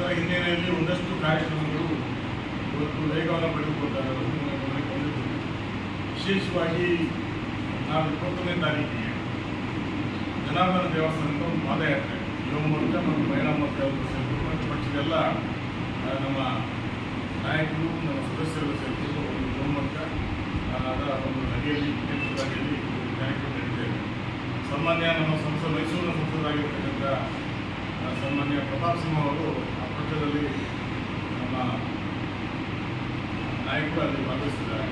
ಅದರ ಹಿನ್ನೆಲೆಯಲ್ಲಿ ಒಂದಷ್ಟು ಕಾರ್ಯಕ್ರಮಗಳು ಇವತ್ತು ವೇಗವನ್ನು ಪಡೆದುಕೊಳ್ತಾರೆ ವಿಶೇಷವಾಗಿ ನಾವು ಇಪ್ಪತ್ತೊಂದನೇ ತಾರೀಕಿಗೆ ಜನಾರ್ದನ ದೇವಸ್ಥಾನದ ಒಂದು ಪಾದಯಾತ್ರೆ ಯುವ ಮೋರ್ಚಾ ಮತ್ತು ಮಹಿಳಾ ಮತ್ತು ಪಕ್ಷದೆಲ್ಲ ನಮ್ಮ ನಾಯಕರು ನಮ್ಮ ಸದಸ್ಯರು ಸೇರಿದ್ರು ಒಂದು ಯುವ ಆ, ಅದರ ಒಂದು ಅಡಿಯಲ್ಲಿ ನೇತೃತ್ವದಲ್ಲಿ ಕಾರ್ಯಕ್ರಮ ನಡೀತೇವೆ. ಸಾಮಾನ್ಯ ನಮ್ಮ ಸಂಸದ ಮೈಸೂರಿನ ಸಂಸದರಾಗಿರ್ತಕ್ಕಂಥ ಸನ್ಮಾನ್ಯ ಪ್ರತಾಪ್ ಸಿಂಹ ಅವರು ಪಕ್ಷದಲ್ಲಿ ನಮ್ಮ ನಾಯಕರು ಅಲ್ಲಿ ಭಾಗವಹಿಸಿದ್ದಾರೆ.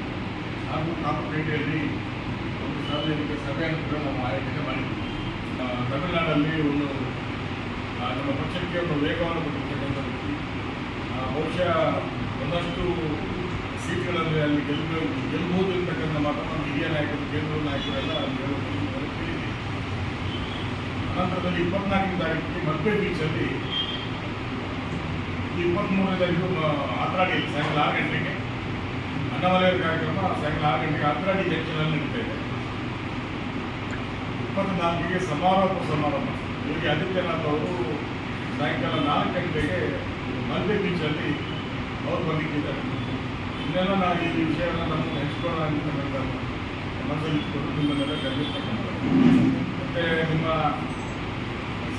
ಹಾಗೂ ಕಾಪುಪೇಟೆಯಲ್ಲಿ ಒಂದು ಸಾರ್ವಜನಿಕ ಸಭೆಯನ್ನು ಕೂಡ ನಾವು ಆಯೋಜನೆ ಮಾಡಿದ್ದೀವಿ ತಮಿಳುನಾಡಲ್ಲಿ ಒಂದು ನಮ್ಮ ಪಕ್ಷಕ್ಕೆ ಒಂದು ವೇಗವನ್ನು ಕೊಟ್ಟಿರ್ತಕ್ಕಂಥ ವ್ಯಕ್ತಿ ಬಹುಶಃ ಒಂದಷ್ಟು ಸೀಟ್ಗಳಲ್ಲಿ ಅಲ್ಲಿ ಗೆಲ್ಲಬೇಕು ಗೆಲ್ಬಹುದು ಇರ್ತಕ್ಕಂಥ ಮಾತನ್ನು ಹಿರಿಯ ನಾಯಕರು, ಕೇಂದ್ರ ನಾಯಕರೆಲ್ಲ ಅಲ್ಲಿ ಅನಂತರದಲ್ಲಿ ಇಪ್ಪತ್ನಾಲ್ಕನೇ ತಾರೀಕಿಗೆ ಮಲ್ಪೆ ಬೀಚಲ್ಲಿ ಇಪ್ಪತ್ತ್ಮೂರನೇ ತಾರೀಕು ಆತ್ರಾಡಿ ಸಾಯಂಕಾಲ ಆರು ಗಂಟೆಗೆ. ಅನ್ನವಲಯದ ಕಾರ್ಯಕ್ರಮ ಸಾಯಂಕಾಲ ಆರು ಗಂಟೆಗೆ ಆತ್ರಾಡಿ ಜಂಕ್ಷನಲ್ಲಿ ನಡೀತಾ ಇದೆ. ಇಪ್ಪತ್ನಾಲ್ಕಿಗೆ ಸಮಾರೋಪ ಸಮಾರಂಭ. ಯೋಗಿ ಆದಿತ್ಯನಾಥ್ ಅವರು ಸಾಯಂಕಾಲ ನಾಲ್ಕು ಗಂಟೆಗೆ ಮಲ್ಪೆ ಬೀಚಲ್ಲಿ ಅವ್ರು ಬಂದಿದ್ದಾರೆ ಇನ್ನೆಲ್ಲ ನಾವು ಈ ವಿಷಯವನ್ನು ನಮ್ಮ ಹಂಚ್ಕೊಳ್ಳೋಣ ಅಂತ ಮನಸ್ಸಲ್ಲಿಟ್ಕೊಂಡು ನಿಮ್ಮನ್ನೆಲ್ಲ ಕರೆದಿರ್ತಕ್ಕಂಥದ್ದು ಮತ್ತು ನಿಮ್ಮ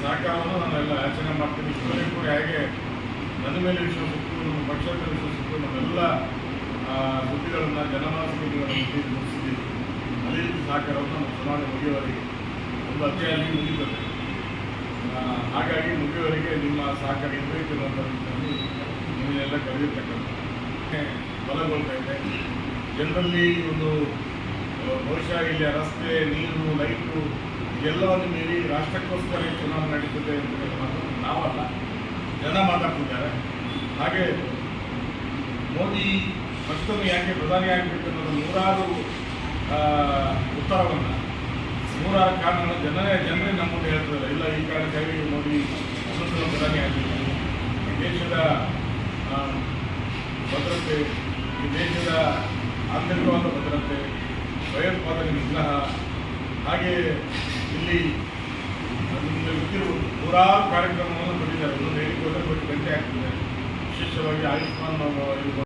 ಸಹಕಾರವನ್ನು ನಾನೆಲ್ಲ ಯಾಚನೆ ಮಾಡ್ತೀನಿ ಇದುವರೆಗೂ ಕೂಡ ಹೇಗೆ ನನ್ನ ಮೇಲೆ ವಿಶ್ವಾಸ ಇಟ್ಟು ನಮ್ಮ ಪಕ್ಷದ ಮೇಲೆ ವಿಶ್ವಾಸ ಇಟ್ಟು ನಮ್ಮೆಲ್ಲ ಸುದ್ದಿಗಳನ್ನು ತೀರ್ಪು ಮುಗಿಸಿದ್ದೀವಿ. ಅದೇ ರೀತಿ ಸಹಕಾರವನ್ನು ನಮ್ಮ ಚುನಾವಣೆ ಮುಗಿಯುವವರೆಗೆ, ಒಂದು ಅಧ್ಯಯನ ಮುಗಿತದೆ ಹಾಗಾಗಿ ಮುಗಿಯುವವರೆಗೆ ನಿಮ್ಮ ಸಹಕಾರ ಇರಬೇಕು ಅನ್ನೋಂಥ ನಿಟ್ಟಿನಲ್ಲಿ ನಿಮ್ಮನ್ನೆಲ್ಲ ಕರೆದಿರ್ತಕ್ಕಂಥ ಬಲಗೊಳ್ತಾ ಇದೆ. ಜನರಲ್ಲಿ ಒಂದು ಬಹುಶಃ ಇಲ್ಲಿ ರಸ್ತೆ, ನೀರು, ಲೈಟು ಎಲ್ಲವನ್ನು ಮೀರಿ ರಾಷ್ಟ್ರಕ್ಕೋಸ್ಕರ ಚುನಾವಣೆ ನಡೀತದೆ ಅಂತ ನಾವಲ್ಲ. ಜನ ಮಾತಾಡ್ತಿದ್ದಾರೆ. ಹಾಗೆ ಮೋದಿ ಮತ್ತೊಮ್ಮೆ ಯಾಕೆ ಪ್ರಧಾನಿ ಆಗಬೇಕು ಅನ್ನೋದು ನೂರಾರು ಉತ್ತರವನ್ನು, ನೂರಾರು ಕಾರಣಗಳನ್ನು ಜನರೇ ಜನರೇ ನಮ್ಮ ಮುಂದೆ ಹೇಳ್ತಿದ್ದಾರೆ. ಇಲ್ಲ, ಈ ಕಾರಣಕ್ಕಾಗಿ ಮೋದಿ ಪ್ರಧಾನಿ ಈ ದೇಶದ ಭದ್ರತೆ, ಈ ದೇಶದ ಆಂತರಿಕವಾದ ಭದ್ರತೆ, ಭಯೋತ್ಪಾದನೆ ನಿಗ್ರಹ, ಹಾಗೆ ಇಲ್ಲಿ ನಿಮಗೆ ಗೊತ್ತಿರುವುದು ನೂರಾರು ಕಾರ್ಯಕ್ರಮವನ್ನು 带回来吃吃我我